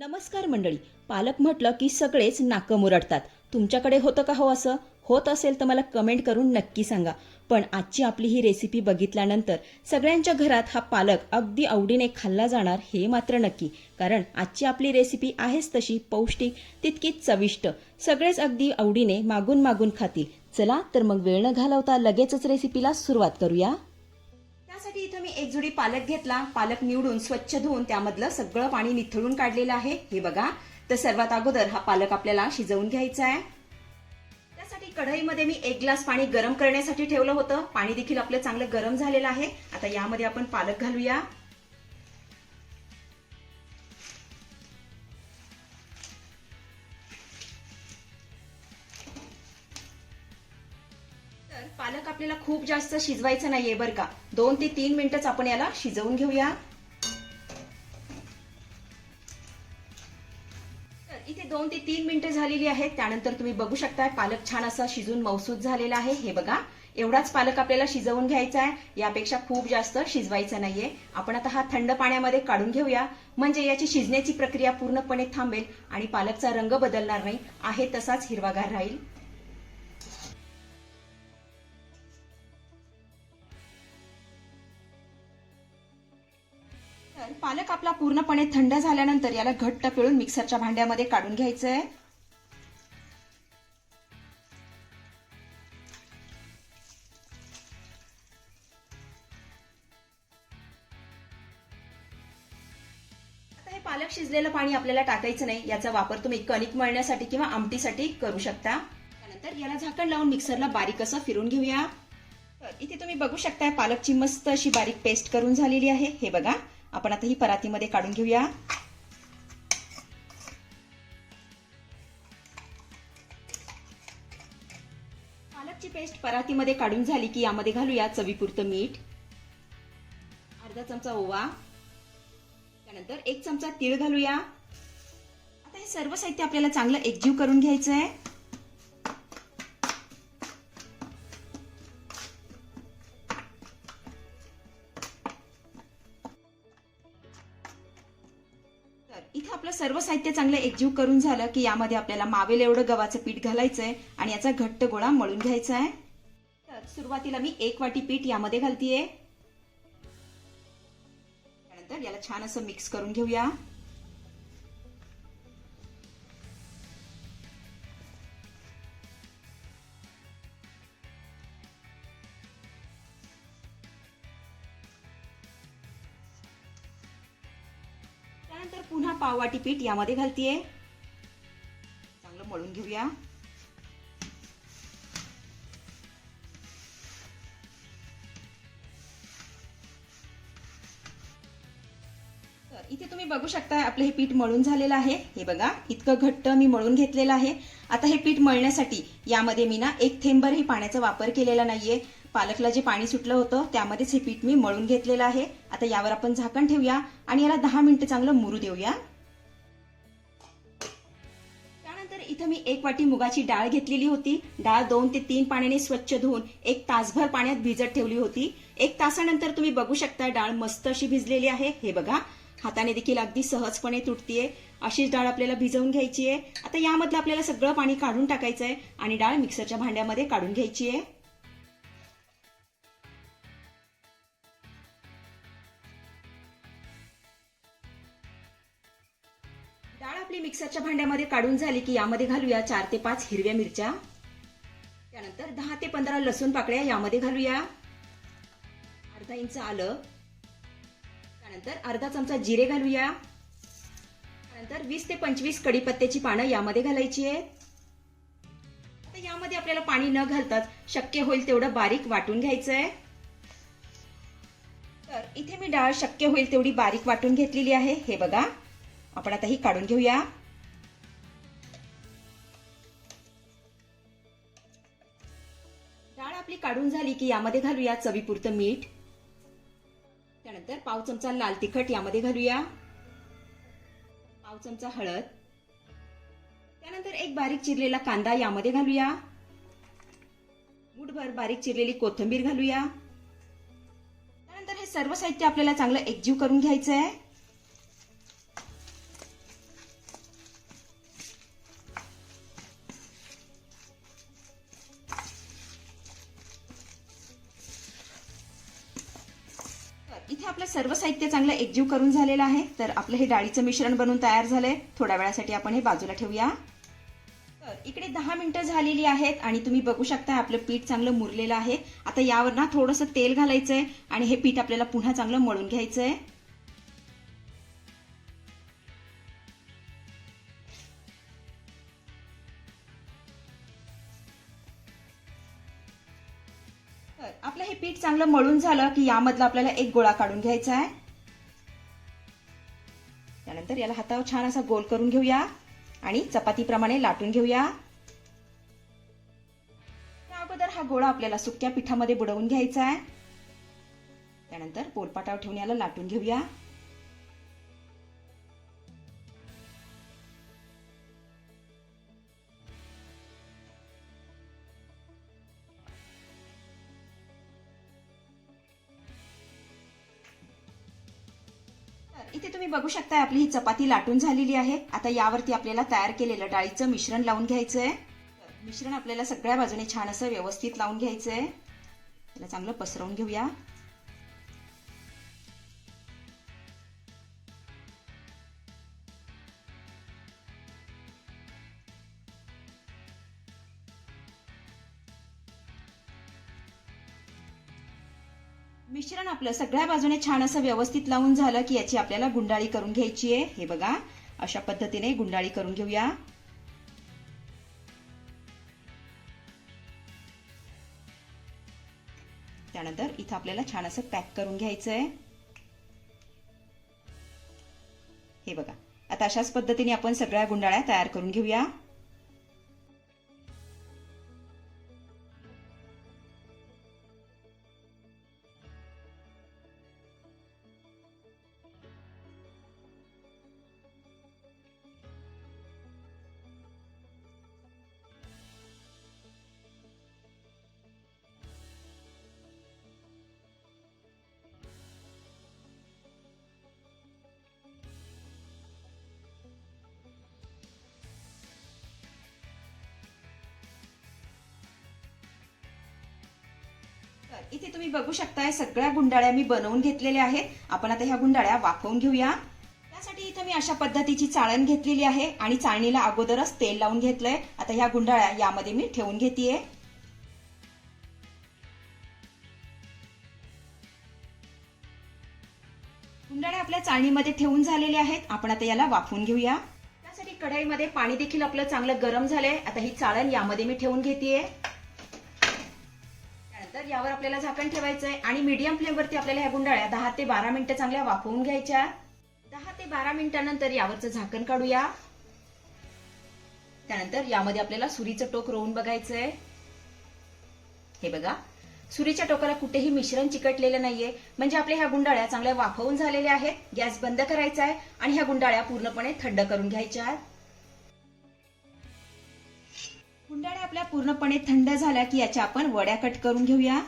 नमस्कार मंडळी. पालक म्हटलं की सगळेच नाकं मुरडतात. तुमच्याकडे होतं का हो असं? होत असेल तर मला कमेंट करून नक्की सांगा. पण आजची आपली ही रेसिपी बघितल्यानंतर सगळ्यांच्या घरात हा पालक अगदी आवडीने खाल्ला जाणार हे मात्र नक्की. कारण आजची आपली रेसिपी आहेच तशी पौष्टिक तितकीच चविष्ट. सगळेच अगदी आवडीने मागून मागून खातील. चला तर मग वेळ न घालवता लगेचच रेसिपीला सुरुवात करूया. त्यासाठी इथं मी एक जुडी पालक घेतला. पालक निवडून स्वच्छ धुवून त्यामधलं सगळं पाणी निथळून काढलेलं आहे. हे बघा. तर सर्वात अगोदर हा पालक आपल्याला शिजवून घ्यायचा आहे. त्यासाठी कढईमध्ये मी एक ग्लास पाणी गरम करण्यासाठी ठेवलं होतं. पाणी देखील आपलं चांगलं गरम झालेलं आहे. आता यामध्ये आपण पालक घालूया. तर पालक आपल्याला खूप जास्त शिजवायचं नाहीये बरं का. दोन ते तीन मिनिटच आपण याला शिजवून घेऊया. तर इथे दोन ते तीन मिनिटं झालेली आहेत. त्यानंतर तुम्ही बघू शकताय पालक छान असा शिजून मौसूद झालेला आहे. हे बघा एवढाच पालक आपल्याला शिजवून घ्यायचा आहे. यापेक्षा खूप जास्त शिजवायचा नाहीये. आपण आता हा थंड पाण्यामध्ये काढून घेऊया. म्हणजे याची शिजण्याची प्रक्रिया पूर्णपणे थांबेल आणि पालकचा रंग बदलणार नाही. आहे तसाच हिरवागार राहील. तर पालक आपला पूर्णपणे थंड झाल्यानंतर याला घट्ट पिळून मिक्सरच्या भांड्यामध्ये काढून घ्यायचं आहे हे पालक शिजलेलं पाणी आपल्याला टाकायचं नाही. याचा वापर तुम्ही कणिक मळण्यासाठी किंवा आमटीसाठी करू शकता. त्यानंतर याला झाकण लावून मिक्सरला बारीक असं फिरून घेऊया. तर इथे तुम्ही बघू शकता पालकची मस्त अशी बारीक पेस्ट करून झालेली आहे. हे बघा. आपण आता ही परातीमध्ये काढून घेऊया. पालकची पेस्ट परातीमध्ये काढून झाली की यामध्ये घालूया चवीपुरतं मीठ अर्धा चमचा ओवा त्यानंतर एक चमचा तीळ घालूया. आता हे सर्व साहित्य आपल्याला चांगलं एकजीव करून घ्यायचं आहे साहित्य चांगलं एकजीव करून झालं की यामध्ये आपल्याला मावेल एवढं गव्हाचं पीठ घालायचंय आणि याचा घट्ट गोळा मळून घ्यायचा आहे तर सुरुवातीला मी एक वाटी पीठ यामध्ये घालतीये. त्यानंतर याला छान असं मिक्स करून घेऊया. पुन्हा पाववाटी पीठ यामध्ये घालतीये. चांगलं मळून घेऊया. तर इथे तुम्ही बघू शकता आपलं हे पीठ मळून झालेलं आहे. हे बघा इतकं घट्ट मी मळून घेतलेलं आहे. आता हे पीठ मळण्यासाठी यामध्ये मी ना एक थेंबरही पाण्याचा वापर केलेला नाहीये. पालकला जे पाणी सुटलं होतं त्यामध्येच हे पीठ मी मळून घेतलेलं आहे. आता यावर आपण झाकण ठेवूया आणि याला दहा मिनिटं चांगलं मुरू देऊया. त्यानंतर इथं मी एक वाटी मुगाची डाळ घेतलेली होती. डाळ दोन ते तीन पाण्याने स्वच्छ धुवून एक तासभर पाण्यात भिजत ठेवली होती. एक तासानंतर तुम्ही बघू शकता डाळ मस्त अशी भिजलेली आहे. हे बघा हाताने देखील अगदी सहजपणे तुटतीये. अशीच डाळ आपल्याला भिजवून घ्यायची आहे आता यामधलं आपल्याला सगळं पाणी काढून टाकायचं आहे आणि डाळ मिक्सरच्या भांड्यामध्ये काढून घ्यायची आहे डाळ आपली मिक्सरच्या भांड्यामध्ये काढून झाली की यामध्ये घालूया चार ते पाच हिरव्या मिरच्या. त्यानंतर दहा ते पंधरा लसूण पाकळ्या यामध्ये घालूया. अर्धा इंच आलं. त्यानंतर अर्धा चमचा जिरे घालूया. त्यानंतर वीस ते पंचवीस कडीपत्त्याची पानं यामध्ये घालायची आहेत. आता यामध्ये आपल्याला पाणी न घालताच शक्य होईल तेवढं बारीक वाटून घ्यायचं आहे तर इथे मी डाळ शक्य होईल तेवढी बारीक वाटून घेतलेली आहे. हे बघा. आपण आता ही काढून घेऊया. डाळ आपली काढून झाली की यामध्ये घालूया चवीपुरतं मीठ. त्यानंतर पाव चमचा लाल तिखट यामध्ये घालूया. पाव चमचा हळद. त्यानंतर एक बारीक चिरलेला कांदा यामध्ये घालूया. मुठभर बारीक चिरलेली कोथिंबीर घालूया. त्यानंतर हे सर्व साहित्य आपल्याला चांगलं एकजीव करून घ्यायचं आहे आपलं सर्व साहित्य चांगलं एकजीव करून झालेलं आहे तर आपलं हे डाळीचं मिश्रण बनवून तयार झालंय. थोड्या वेळासाठी आपण हे बाजूला ठेवूया. तर इकडे दहा मिनिटं झालेली आहेत आणि तुम्ही बघू शकता आपलं पीठ चांगलं मुरलेलं आहे. आता यावर ना थोडंसं तेल घालायचंय आणि हे पीठ आपल्याला पुन्हा चांगलं मळून घ्यायचंय. पीठ चांगलं मळून झालं की यामधला आपल्याला एक गोळा काढून घ्यायचा आहे. त्यानंतर याला हातावर छान असा गोल करून घेऊया आणि चपातीप्रमाणे लाटून घेऊया. त्या अगोदर हा गोळा आपल्याला सुक्या पिठामध्ये बुडवून घ्यायचा आहे. त्यानंतर पोलपाटावर ठेवून याला लाटून घेऊया. इथे तुम्ही बघू शकता आपली ही चपाती लाटून झालेली आहे. आता यावरती आपल्याला तयार केलेलं डाळीचं मिश्रण लावून घ्यायचंय. आहे मिश्रण आपल्याला सगळ्या बाजूने छान असं व्यवस्थित लावून घ्यायचंय. त्याला चांगलं पसरवून घेऊया. मिश्रण आपलं सगळ्या बाजूने छान असं व्यवस्थित लावून झालं की याची आपल्याला गुंडाळी करून घ्यायची आहे. हे बघा अशा पद्धतीने गुंडाळी करून घेऊया. त्यानंतर इथं आपल्याला छान असं पॅक करून घ्यायचं आहे हे बघा आता अशाच पद्धतीने आपण सगळ्या गुंडाळ्या तयार करून घेऊया. इथे तुम्ही बघू शकताय सगळ्या गुंडाळ्या मी बनवून घेतलेल्या आहेत. आपण आता ह्या गुंडाळ्या वाफवून घेऊया. त्यासाठी इथं मी अशा पद्धतीची चाळण घेतलेली आहे आणि चाळणीला अगोदरच तेल लावून घेतलंय. आता ह्या गुंडाळ्या यामध्ये मी ठेवून घेतेय. गुंडाळ्या आपल्या चाळणीमध्ये ठेवून झालेल्या आहेत. आपण आता याला वाफवून घेऊया. त्यासाठी कढाईमध्ये पाणी देखील आपलं चांगलं गरम झालंय. आता ही चाळण यामध्ये मी ठेवून घेतेय. यावर आपल्याला झाकण ठेवायचं आहे आणि मीडियम फ्लेमवरती आपल्याला ह्या गुंडाळ्या दहा ते बारा मिनिटं चांगल्या वाफवून घ्यायच्या. दहा ते बारा मिनिटानंतर यावरचं झाकण काढूया. त्यानंतर यामध्ये आपल्याला सुरीचं टोक रोवून बघायचंय. हे बघा सुरीच्या टोकाला कुठेही मिश्रण चिकटलेलं नाहीये. म्हणजे आपल्या ह्या गुंडाळ्या चांगल्या वाफवून झालेल्या आहेत. गॅस बंद करायचा आहे आणि ह्या गुंडाळ्या पूर्णपणे थंड करून घ्यायच्या आहेत आपल्या पूर्णपणे थंड झाल्या की याच्या आपण वड्या कट करून घेऊया.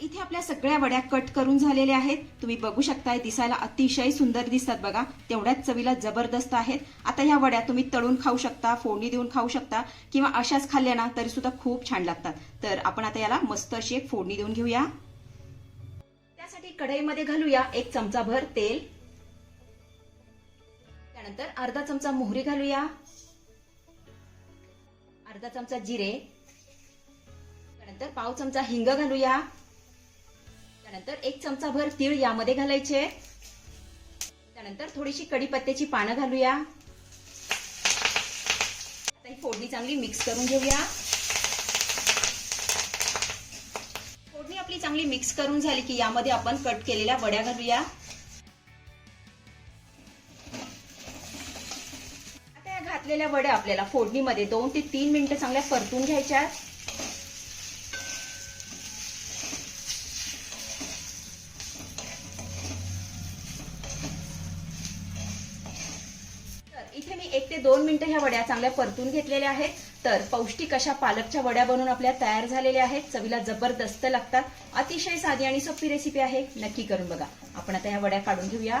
इथे आपल्या सगळ्या वड्या कट करून झालेल्या आहेत. तुम्ही बघू शकताय दिसायला अतिशय सुंदर दिसतात बघा. तेवढ्याच चवीला जबरदस्त आहेत. आता ह्या वड्या तुम्ही तळून खाऊ शकता फोडणी देऊन खाऊ शकता किंवा अशाच खाल्ल्या ना तरी सुद्धा खूप छान लागतात. तर आपण आता याला मस्त अशी एक फोडणी देऊन घेऊया. त्यासाठी कढईमध्ये घालूया एक चमचाभर तेल. त्यानंतर अर्धा चमचा मोहरी घालूया. अर्धा चमचा जिरे. त्यानंतर पाव चमचा हिंग घालूया. त्यानंतर एक चमचा भर तीळ यामध्ये घालायचे. त्यानंतर थोडीशी कढीपत्त्याची पानं घालूया. आता ही फोडणी चांगली मिक्स करून घेऊया. फोडणी आपली चांगली मिक्स करून झाली की यामध्ये आपण कट केलेल्या वड्या घालूया. आता या घातलेल्या वड्या आपल्याला फोडणीमध्ये दोन ते तीन मिनिटं चांगल्या परतून घ्यायच्या इथे मी एक ते दोन मिनिटं ह्या वड्या चांगल्या परतून घेतलेल्या आहेत. तर पौष्टिक अशा पालकच्या वड्या बनवून आपल्या तयार झालेल्या आहेत. चवीला जबरदस्त लागतात. अतिशय साधी आणि सोपी रेसिपी आहे. नक्की करून बघा. आपण आता ह्या वड्या काढून घेऊया.